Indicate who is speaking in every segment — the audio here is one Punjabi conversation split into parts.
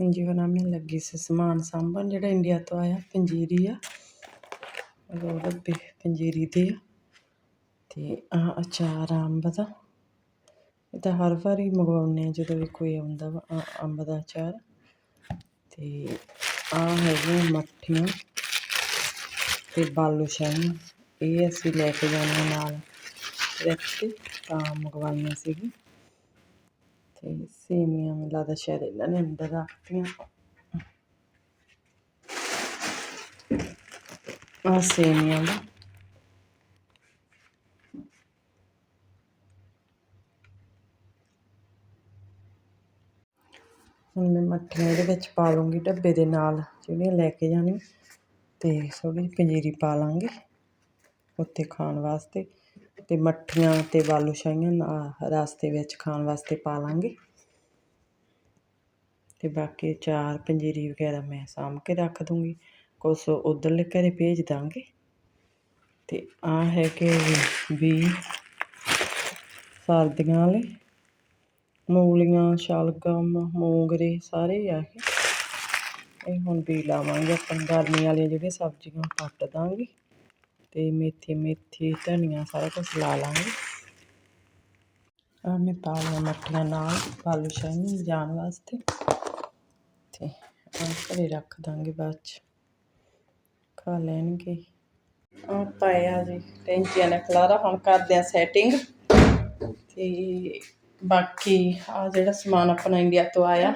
Speaker 1: ਹਾਂਜੀ ਹੁਣ ਮੈਂ ਲੱਗੀ ਸੀ ਸਮਾਨ ਸਾਂਭਣ, ਜਿਹੜਾ ਇੰਡੀਆ ਤੋਂ ਆਇਆ, ਪੰਜੀਰੀ ਆ। ਉਹ ਡੱਬੇ ਪੰਜੀਰੀ ਦੇ ਆ। ਤੇ ਆ ਅਚਾਰ ਆ ਅੰਬ ਦਾ। ਇਹ ਤਾਂ ਹਰ ਵਾਰੀ ਮੰਗਵਾਉਂਦੇ ਆ ਜਦੋਂ ਵੀ ਕੋਈ ਆਉਂਦਾ ਵਾ, ਆਹ ਅੰਬ ਦਾ ਅਚਾਰ। ਤੇ ਆ ਹੈਗੀਆਂ ਮੱਠੀਆਂ ਤੇ ਬਾਲੂ ਸ਼ਾਹੀ। ਇਹ ਅਸੀਂ ਲੈ ਕੇ ਜਾਣਾ ਨਾਲ। ਰੱਖ ਕੇ ਤਾਂ ਮੰਗਵਾਈਆਂ ਸੀਗੀ। ਤੇ ਸੇਮੀਆਂ ਮੈਨੂੰ ਲੱਗਦਾ ਸ਼ਾਇਦ ਇਹਨਾਂ ਨੇ ਅੰਦਰ ਰੱਖਤੀਆਂ ਆ ਸੇਮੀਆਂ ਦਾ ਹੁਣ ਮੈਂ ਮੱਠੀਆਂ ਇਹਦੇ ਵਿੱਚ ਪਾ ਲੂੰਗੀ ਡੱਬੇ ਦੇ ਨਾਲ ਜਿਹੜੀਆਂ ਲੈ ਕੇ ਜਾਣੀ ਤੇ ਥੋੜੀ ਪੰਜੀਰੀ ਪਾ ਲਾਂਗੇ ਉੱਥੇ ਖਾਣ ਵਾਸਤੇ ਤੇ ਮੱਠੀਆਂ ਤੇ ਬਾਲੂ ਸ਼ਾਹੀਆਂ ਰਸਤੇ ਵਿੱਚ ਖਾਣ ਵਾਸਤੇ ਪਾ ਲਾਂਗੇ ਅਤੇ ਬਾਕੀ ਚਾਰ ਪੰਜੀਰੀ ਵਗੈਰਾ ਮੈਂ ਸਾਂਭ ਕੇ ਰੱਖ ਦੂੰਗੀ। ਕੁਛ ਉੱਧਰਲੇ ਘਰੇ ਭੇਜ ਦਾਂਗੇ। ਅਤੇ ਆਹ ਹੈਗੇ ਕਿ ਸਰਦੀਆਂ ਵਾਲੇ। ਮੂਲੀਆਂ, ਸ਼ਲਗਮ, ਮੋਗਰੇ ਸਾਰੇ ਆ ਇਹ ਇਹ ਹੁਣ ਵੀ ਲਾਵਾਂਗੇ ਆਪਾਂ ਗਰਮੀ ਵਾਲੀਆਂ ਜਿਹੜੀਆਂ ਸਬਜ਼ੀਆਂ ਪੱਟ ਦਾਂਗੇ। ਅਤੇ ਮੇਥੀ ਮੇਥੀ, ਧਨੀਆ ਸਾਰਾ ਕੁਝ ਲਾ ਲਾਂਗੇ। ਆਹ ਮੈਂ ਪਾ ਲਿਆ ਮੱਠੀਆਂ ਨਾਲ ਆਲੂ ਸ਼ਾਹੀ ਜਾਣ ਵਾਸਤੇ। ਤੇ ਆ ਘਰੇ ਰੱਖ ਦਾਂਗੇ ਬਾਅਦ ਚ। ਖਾ ਲੈਣਗੇ। ਆ ਪਾਇਆ ਜੀ ਟੈਂਕੀਆਂ ਨੇ ਖਲਾਰਾ, ਹੁਣ ਕਰਦੇ ਆ ਸੈਟਿੰਗ ਤੇ ਬਾਕੀ ਆ ਜਿਹੜਾ ਸਮਾਨ ਆਪਣਾ ਇੰਡੀਆ ਤੋਂ ਆਇਆ,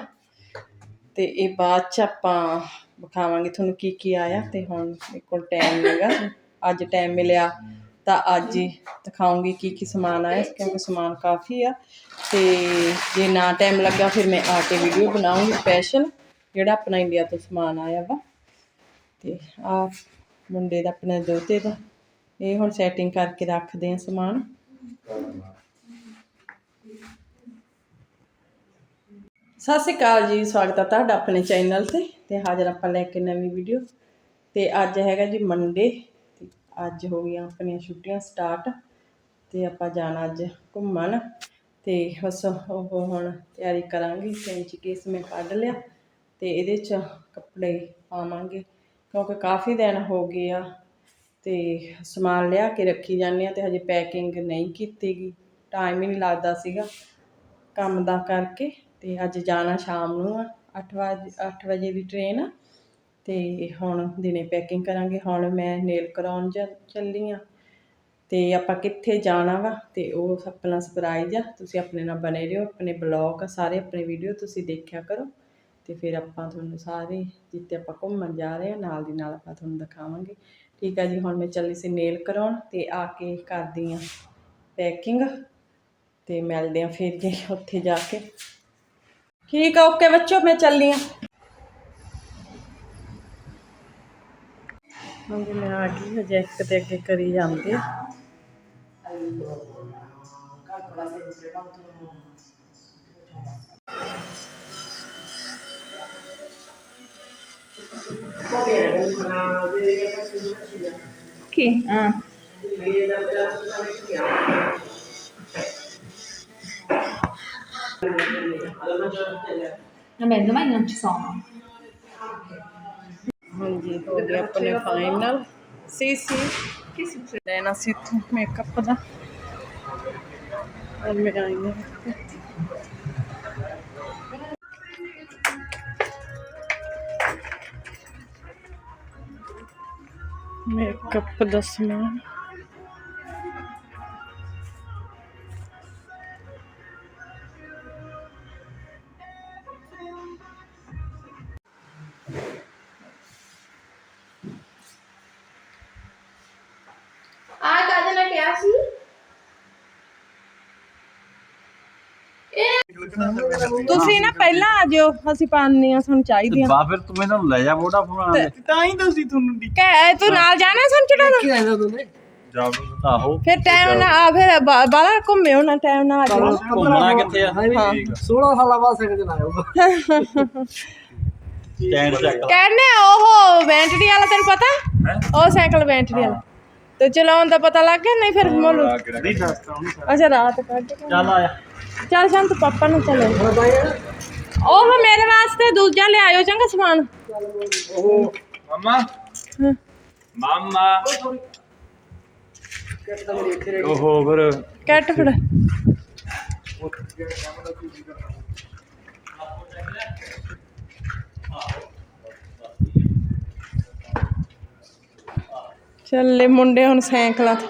Speaker 1: ਤੇ ਇਹ ਬਾਅਦ ਚ ਆਪਾਂ ਵਿਖਾਵਾਂਗੇ ਤੁਹਾਨੂੰ ਕੀ ਕੀ ਆਇਆ, ਤੇ ਹੁਣ ਮੇਰੇ ਕੋਲ ਟਾਈਮ ਹੈਗਾ। ਅੱਜ ਟਾਈਮ ਮਿਲਿਆ ਤਾਂ ਅੱਜ ਹੀ ਦਿਖਾਉਂਗੀ ਕੀ ਕੀ ਸਮਾਨ ਆਇਆ, ਕਿਉਂਕਿ ਸਮਾਨ ਕਾਫੀ ਆ। ਤੇ ਜੇ ਨਾ ਟਾਈਮ ਲੱਗਾ ਫਿਰ ਮੈਂ ਆ ਕੇ ਵੀਡੀਓ ਬਣਾਉਂਗੀ ਸਪੈਸ਼ਲ ਜਿਹੜਾ ਆਪਣਾ ਇੰਡੀਆ ਤੋਂ ਸਮਾਨ ਆਇਆ ਵਾ। ਤੇ ਆ ਮੁੰਡੇ ਦਾ ਆਪਣੇ ਦੋਤੇ ਦਾ। ਇਹ ਹੁਣ ਸੈਟਿੰਗ ਕਰਕੇ ਰੱਖਦੇ ਆ ਸਮਾਨ। ਸਤਿ ਸ਼੍ਰੀ ਅਕਾਲ ਜੀ, ਸਵਾਗਤ ਹੈ ਤੁਹਾਡਾ ਆਪਣੇ ਚੈਨਲ ਤੇ। ਤੇ ਹਾਜ਼ਰ ਆਪਾਂ ਲੈ ਕੇ ਨਵੀਂ ਵੀਡੀਓ ਤੇ ਅੱਜ ਹੈਗਾ ਜੀ ਮੰਡੇ ਤੇ ਅੱਜ ਹੋ ਗਈਆਂ ਆਪਣੀਆਂ ਛੁੱਟੀਆਂ ਸਟਾਰਟ ਤੇ ਆਪਾਂ ਜਾਣਾ ਅੱਜ ਘੁੰਮਣ। ਤੇ ਬਸ ਉਹ ਹੁਣ ਤਿਆਰੀ ਕਰਾਂਗੇ। ਕੈਂਚੀ ਕੇਸ ਮੈਂ ਕੱਢ ਲਿਆ। ਅਤੇ ਇਹਦੇ ਚ ਕੱਪੜੇ ਪਾਵਾਂਗੇ, ਕਿਉਂਕਿ ਕਾਫੀ ਦਿਨ ਹੋ ਗਏ ਆ ਅਤੇ ਸਮਾਨ ਲਿਆ ਕੇ ਰੱਖੀ ਜਾਂਦੇ ਹਾਂ ਅਤੇ ਹਜੇ ਪੈਕਿੰਗ ਨਹੀਂ ਕੀਤੀ ਕੀਤੀਗੀ ਟਾਈਮ ਹੀ ਨਹੀਂ ਲੱਗਦਾ ਸੀਗਾ ਕੰਮ ਦਾ ਕਰਕੇ ਅਤੇ ਅੱਜ ਜਾਣਾ ਸ਼ਾਮ ਨੂੰ ਆ, ਅੱਠ ਵਜੇ ਅੱਠ ਵਜੇ ਦੀ ਟ੍ਰੇਨ ਆ ਅਤੇ ਹੁਣ ਦਿਨੇ ਪੈਕਿੰਗ ਕਰਾਂਗੇ, ਹੁਣ ਮੈਂ ਨੇਲ ਕਰਾਉਣ ਜਾ ਚੱਲੀ ਆ ਅਤੇ ਆਪਾਂ ਕਿੱਥੇ ਜਾਣਾ ਵਾ ਅਤੇ ਉਹ ਆਪਣਾ ਸਰਪ੍ਰਾਈਜ਼ ਆ, ਤੁਸੀਂ ਆਪਣੇ ਨਾਲ ਬਣੇ ਰਹੋ, ਆਪਣੇ ਬਲੌਗ ਆ, ਸਾਰੇ ਆਪਣੇ ਵੀਡੀਓ ਤੁਸੀਂ ਦੇਖਿਆ ਕਰੋ। ਤੇ ਫਿਰ ਆਪਾਂ ਤੁਹਾਨੂੰ ਸਾਰੇ ਜਿੱਥੇ ਆਪਾਂ ਘੁੰਮਣ ਜਾ ਰਹੇ ਹਾਂ, ਨਾਲ ਦੀ ਨਾਲ ਆਪਾਂ ਤੁਹਾਨੂੰ ਦਿਖਾਵਾਂਗੇ। ਠੀਕ ਆ ਜੀ, ਹੁਣ ਮੈਂ ਚੱਲੀ ਸੀ ਨੇਲ ਕਰਾਉਣ ਤੇ ਆ ਕੇ ਕਰਦੀ ਆ ਪੈਕਿੰਗ ਤੇ ਮਿਲਦੇ ਆ ਫਿਰ ਜੇ ਉੱਥੇ ਜਾ ਕੇ। ਠੀਕ ਆ ਓਕੇ ਬੱਚੋ, ਮੈਂ ਚੱਲੀ ਆ ਹਾਂਜੀ, ਮੈਂ ਆ ਗਈ ਹਜੇ ਇੱਕ ਤੇ ਅੱਗੇ ਕਰੀ ਜਾਂਦੇ। ਆ
Speaker 2: Chi? Ah. Vabbè, domani non ci sono.
Speaker 1: ਹਾਂਜੀ ਹੋ ਗਿਆ ਆਪਣੇ ਫਾਈਨਲ ਸੀ ਸੀ
Speaker 2: Che succede?
Speaker 1: ਲੈਣਾ ਸੀ ਇੱਥੋਂ ਮੇਕਅਪ ਦਾ ਔਰ ਮੈਂ ਆਈ ਹਾਂ ਮੇਕਅਪ ਦਾ ਸਮਾਨ ਤੁਸੀਂ ਨਾ ਪਹਿਲਾਂ ਆ ਜਿਓ ਅਸੀਂ ਪਾਣੀਆਂ ਸਾਨੂੰ ਚਾਹੀਦੀਆਂ।
Speaker 3: ਬਾ ਫਿਰ ਤੂੰ ਮੈਨੂੰ ਲੈ ਜਾ ਵੋਡਾ ਫੋਨ
Speaker 4: ਤਾਂ ਹੀ ਤਾਂ ਤੁਹਾਨੂੰ
Speaker 1: ਕਹਿ ਤੂੰ ਨਾਲ ਜਾਣਾ ਸਾਨੂੰ ਚੜਾਉਣਾ
Speaker 4: ਡਿੱਕੇ ਆਇਆ
Speaker 3: ਜਾ ਆਹੋ।
Speaker 1: ਫਿਰ ਟਾਈਮ ਨਾ ਆ। ਫਿਰ ਬਾ- ਬਾਹਲਾ ਘੁੰਮਿਓ ਨਾ ਟਾਈਮ ਨਾ ਆ ਜਾਓ।
Speaker 3: ਘੁੰਮਣਾ ਕਿੱਥੇ ਆ?
Speaker 4: ਹਾਂ
Speaker 3: ਠੀਕ ਆ।
Speaker 4: 16 ਸਾਲਾਂ ਬਾਅਦ ਚਲਾਇਆ
Speaker 3: ਸਟੈਂਡ ਚੱਕ
Speaker 1: ਕਹਿੰਦੇ ਆ ਉਹ ਬੈਂਟਰੀ ਵਾਲਾ ਤੈਨੂੰ ਪਤਾ? ਉਹ ਸਾਈਕਲ ਬੈਂਟਰੀ ਵਾਲਾ। ਤੇ ਚਲਾਉਣ ਦਾ ਪਤਾ ਲੱਗ ਗਿਆ ਨਹੀਂ ਫਿਰ ਮੋਲੂ।
Speaker 3: ਨਹੀਂ ਦੱਸਦਾ ਉਹਨੂੰ
Speaker 1: ਅੱਛਾ ਰਾਤ ਕੱਢ ਕੇ
Speaker 3: ਚੱਲ ਆਇਆ।
Speaker 1: ਚੱਲ ਸ਼ਾਂਤ ਪਾਪਾ ਨੂੰ ਚਲੇ। ਉਹ ਮੇਰੇ ਵਾਸਤੇ ਦੂਜਾ ਲਿਆਇਓ ਚੰਗਾ ਸਮਾਨ।
Speaker 3: ਉਹ ਮਮਾ।
Speaker 1: ਹਾਂ।
Speaker 3: ਮਮਾ। ਓਹੋ ਫਿਰ
Speaker 1: ਕੱਟ ਫੜ। ਚੱਲੇ ਮੁੰਡੇ ਹੁਣ ਸਾਈਕਲਾਂ ਤੇ।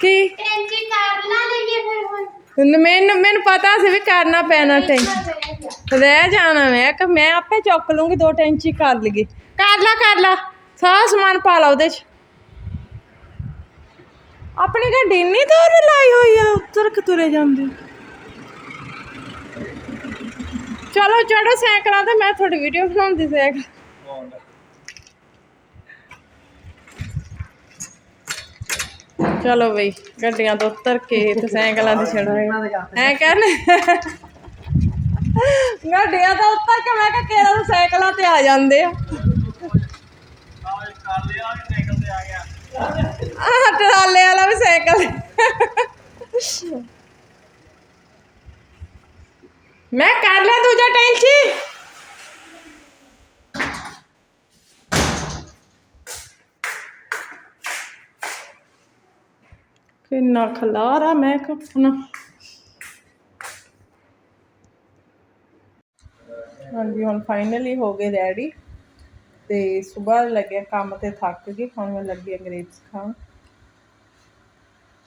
Speaker 1: ਕੀ?
Speaker 2: ਟੈਂਕੀ ਕਰ ਲਾ ਲਈਏ ਫਿਰ ਹੁਣ
Speaker 1: ਮੈਨੂੰ ਮੈਨੂੰ ਪਤਾ ਸੀ ਵੀ ਕਰਨਾ ਪੈਣਾ ਤੇ। ਰਹਿ ਜਾਣਾ ਮੈਂ ਕਿ ਮੈਂ ਆਪੇ ਚੁੱਕ ਲੂੰਗੀ, ਦੋ ਟੈਂਚੀ ਕਰ ਲਈਏ। ਕਰ ਲਾ ਕਰ ਲਾ। ਸਾਰਾ ਸਮਾਨ ਪਾ ਲਾ ਉਹਦੇ ਚ। ਆਪਣੀ ਗੱਡੀ ਨਹੀਂ ਤੋਰ ਲਾਈ ਹੋਈ ਆ ਤੁਰਕ ਤੁਰੇ ਜਾਂਦੇ। ਚਲੋ ਚੜੋ ਸਾਈਕਲਾਂ ਤੇ, ਮੈਂ ਤੁਹਾਡੀ ਵੀਡੀਓ ਬਣਾਉਂਦੀ ਸਾਈਕਲ। ਚਲੋ ਬਈ, ਗੱਡੀਆਂ ਤੋਂ ਉਤਰ ਕੇ ਤੇ ਸਾਈਕਲਾਂ ਤੇ ਚੜਾਂਗੇ ਐ ਕਹਿੰਦੇ ਗੱਡੀਆਂ ਤੋਂ ਉਤਰ ਕੇ ਮੈਂ ਕਿਹਾ, ਕਿਹੜਾ ਨੂੰ ਸਾਈਕਲਾਂ ਤੇ ਆ ਜਾਂਦੇ ਆ ਆਹ, ਟਰਾਲੇ ਵਾਲਾ ਵੀ ਸਾਈਕਲ ਮੈਂ ਕਰ ਲਿਆ ਦੂਜਾ ਟੈਂਚੀ ਕਿੰਨਾ ਖਲਾਰਾ ਮੈਂ ਕੱਪਣਾ ਹਾਂਜੀ, ਹੁਣ ਫਾਈਨਲੀ ਹੋ ਗਏ ਰੈਡੀ ਤੇ ਸਵੇਰ ਲੱਗਿਆ ਕੰਮ ਤੇ ਥੱਕ ਗਈ, ਹੁਣ ਮੈਂ ਲੱਗੀ ਅੰਗਰੇਜ਼ ਖਾਣ।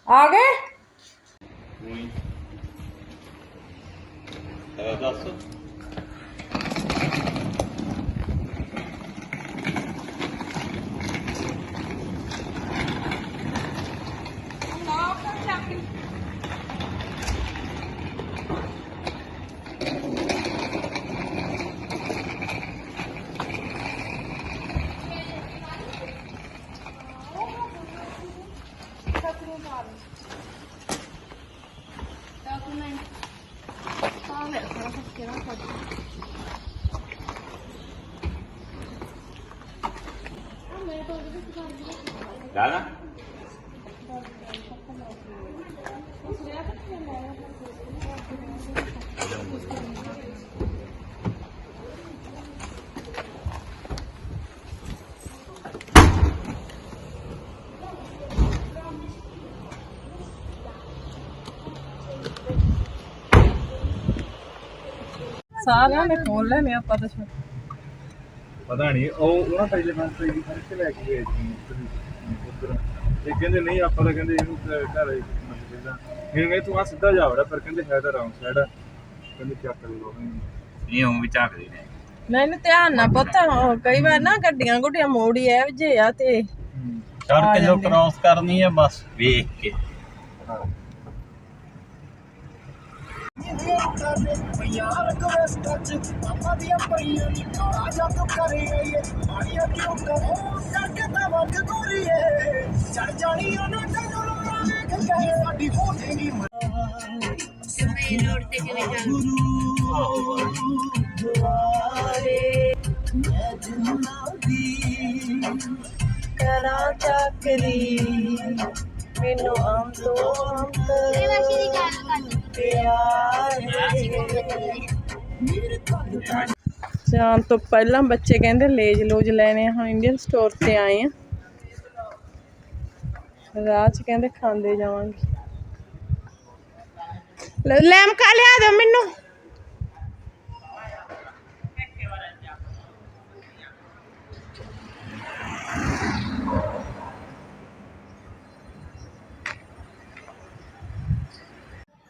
Speaker 1: ਆ ਗਏ?
Speaker 3: ਦੱਸ। ਦਾਦਾ
Speaker 1: ਸਾਰਿਆਂ ਨੇ ਖੋਲ ਲੈਣੇ ਆਪਾਂ ਤਾਂ
Speaker 5: ਪਤਾ ਨਹੀਂ ਉਹ ਉਹਨਾਂ ਪਹਿਲੇ ਫੰਡ ਤੇ ਵੀ ਖਰਚ ਲੈ ਕੇ ਗਏ ਸੀ ਉੱਧਰ ਇਹ ਕਹਿੰਦੇ ਨਹੀਂ ਆਪਾਂ ਤਾਂ ਕਹਿੰਦੇ ਇਹਨੂੰ ਘਰ ਮਤਲਬ ਇਹਦਾ ਇਹ ਕਹਿੰਦੇ ਤੂੰ ਆ ਸਿੱਧਾ ਜਾ ਵੜਾ ਪਰ ਕਹਿੰਦੇ ਹੈ ਤਾਂ ਰੌਂਗ ਸਾਈਡ ਕਹਿੰਦੇ ਚੱਕ ਦੇ ਲੋ
Speaker 3: ਨਹੀਂ ਉਹ ਵੀ ਝਾਕਦੇ ਨੇ।
Speaker 1: ਨਹੀਂ ਨਹੀਂ ਧਿਆਨ ਨਾਲ ਪੁੱਤ ਕਈ ਵਾਰ ਨਾ ਗੱਡੀਆਂ ਗੁੱਡੀਆਂ ਮੋੜੀ ਐ ਜੇ ਆ ਤੇ
Speaker 3: ਸੜਕ ਜੋ ਕ੍ਰਾਸ ਕਰਨੀ ਹੈ ਬਸ ਵੇਖ ਕੇ।
Speaker 1: ਕਰਾਂ ਚੱਕਰੀ ਮੈਨੂੰ ਆਮ ਤੋਂ ਆਮ
Speaker 2: ਇਹ ਵਾਸ਼ੀ ਦੀ ਗੱਲ ਕਰਨੀ
Speaker 1: ਜਾਣ ਤੋਂ ਪਹਿਲਾਂ ਬੱਚੇ ਕਹਿੰਦੇ ਲੇਜ ਲੋਜ ਲੈਣੇ ਹੁਣ ਇੰਡੀਅਨ ਸਟੋਰ ਤੇ ਆਏ ਆ। ਰਾਹ ਚ ਕਹਿੰਦੇ ਖਾਂਦੇ ਜਾਵਾਂਗੇ। ਲੈ- ਲੈਮਕਾ ਲਿਆ ਦਿਓ ਮੈਨੂੰ।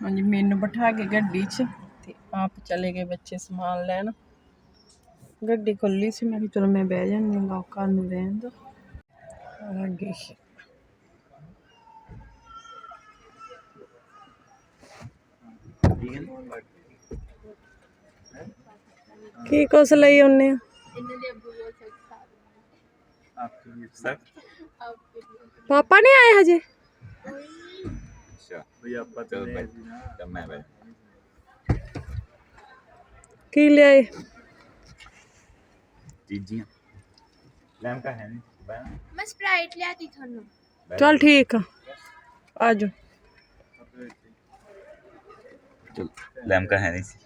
Speaker 1: ਹਾਂਜੀ, ਮੈਨੂੰ ਬਿਠਾ ਕੇ ਗੱਡੀ 'ਚ। ਆਪ ਚਲੇ ਗਏ ਬੱਚੇ ਸਮਾਨ ਲੈਣ। ਗੱਡੀ ਖੁੱਲੀ ਸੀ, ਮੈਂ ਕਿਹਾ ਚਲੋ ਮੈਂ ਬਹਿ ਜਾਂਦੀ ਹਾਂ, ਲੋਕਾਂ ਨੂੰ ਰਹਿਣ ਦੋ ਅੱਗੇ ਕੀ ਕੁਛ ਲਈ ਉਹਨੇ
Speaker 3: ਸਰ
Speaker 1: ਪਾਪਾ ਨਹੀਂ ਆਏ ਹਜੇ?
Speaker 3: ਅੱਛਾ ਵੀ ਆਪਾਂ ਚੱਲ ਮੈਂ ਬੈ
Speaker 1: ਕੀ ਲਿਆਏ?
Speaker 3: ਚੀਜ਼ੀਆਂ ਲੈਮਕਾ ਹੈ ਨਹੀਂ।
Speaker 2: ਮੈਂ ਸਪਰਾਈਟ ਲਿਆਤੀ ਤੁਹਾਨੂੰ।
Speaker 1: ਚਲ ਠੀਕ ਆ। ਆਜੋ।
Speaker 3: ਚਲ ਲੈਮਕਾ ਹੈ ਨਹੀਂ ਸੀ।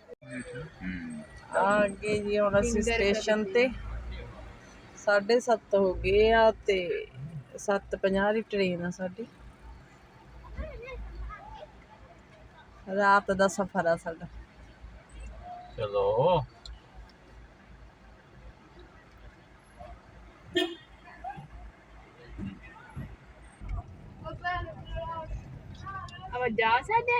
Speaker 1: ਅੱਗੇ ਜੀ ਹੁਣ ਅਸੀਂ ਸਟੇਸ਼ਨ ਤੇ। 7:30 ਹੋ ਗਏ ਆ ਤੇ 7:50 ਦੀ ਟ੍ਰੇਨ ਆ ਸਾਡੀ। ਰਾਤ ਦਾ ਸਫ਼ਰ ਆ ਸਾਡਾ।
Speaker 3: ਚਲੋ। ਅਬ ਜਾ ਸਕਦੇ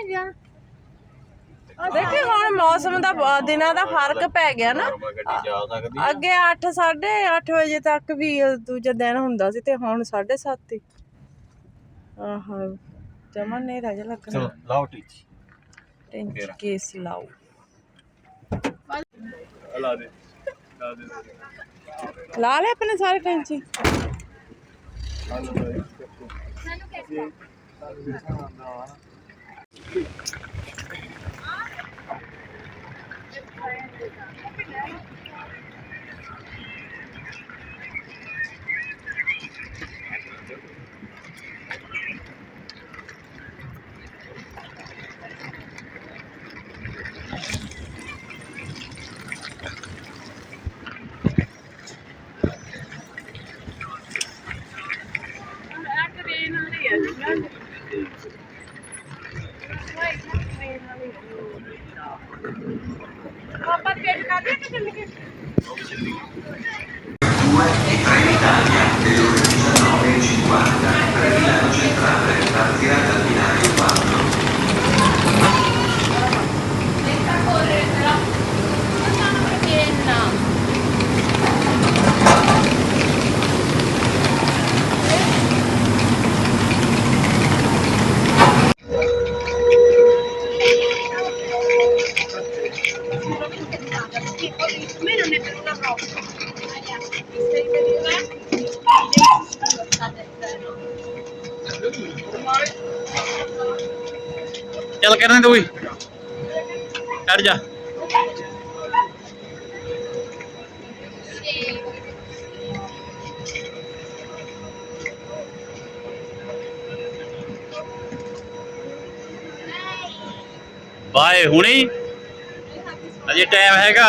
Speaker 1: ਵਜੇ ਤੱਕ ਵੀ ਦੂਜਾ ਦਿਨ ਹੁੰਦਾ ਸੀ ਤੇ ਹੁਣ 7:30 ਹੀ ਆਹਾ ਜਮਨ ਨਹੀਂ ਰਾਜਾ ਲੱਗਣਾ।
Speaker 3: ਚਲੋ ਲਾਓ ਟੀਚੀ।
Speaker 1: ਟੈਂਸ਼ਨ ਕੇਸ ਲਾਓ।
Speaker 5: ਲਾ ਦੇ ਲਾ ਦੇ
Speaker 1: ਲਾ ਲੈ ਆਪਣੇ ਸਾਰੇ ਟੈਂਚੀ
Speaker 3: ਚੱਲ ਕਰਨ ਦੇ ਓਏ ਚੜ ਜਾ। ਬਾਏ ਹੁਣੀ ਅਜੇ ਟਾਈਮ ਹੈਗਾ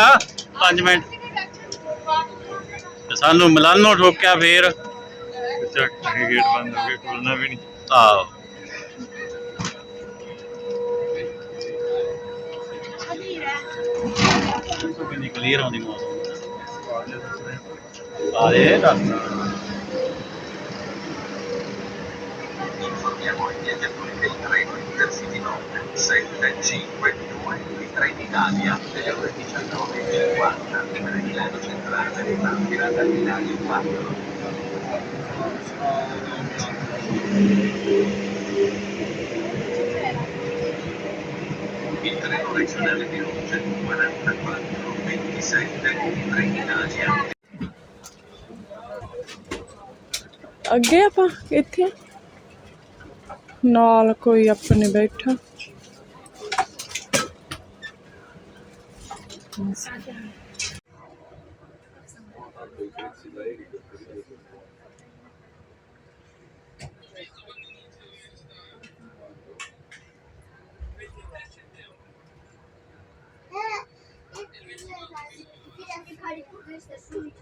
Speaker 3: 5 ਮਿੰਟ। ਤੇ ਸਾਨੂੰ ਮਿਲਾਨੋਂ ਠੋਕਿਆ ਫੇਰ।
Speaker 5: ਚੱਕ ਗੇਟ ਬੰਦ ਹੋ ਗਿਆ ਖੁੱਲਣਾ ਵੀ ਨਹੀਂ।
Speaker 3: ਆਹੋ। quindi clear o di nuovo vale informi
Speaker 6: a tuoi viaggiatori che il treno Intercity Nord 752 ritrae in Italia alle ore 19.50 per Milano Centrale partirà da Milano 4 Thank you. Regionale Perugia 44 27 di Trenitalia
Speaker 1: ਅੱਗੇ ਆਪਾਂ ਇੱਥੇ ਆ? ਨਾਲ ਕੋਈ ਆਪਣੇ ਬੈਠਾ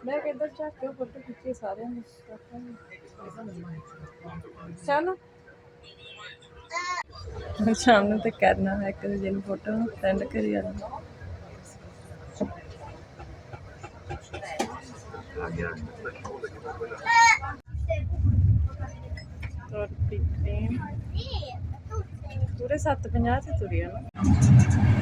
Speaker 1: ਮੈਂ ਕਿੱਧਰ ਜਾ ਕੇ ਫੋਟੋ ਖਿੱਚੀ ਸਾਰਿਆਂ ਨੇ। ਚਲੋ ਸ਼ਾਮ ਨੂੰ ਤੇ ਕਰਨਾ ਹੈ ਇੱਕ ਦੂਜੇ ਨੂੰ ਫੋਟੋ ਸੈਂਡ ਕਰੀ ਜਾਣਾ। ਤੁਰਪੀ ਟ੍ਰੇਨ ਪੂਰੇ 7:50 ਤੇ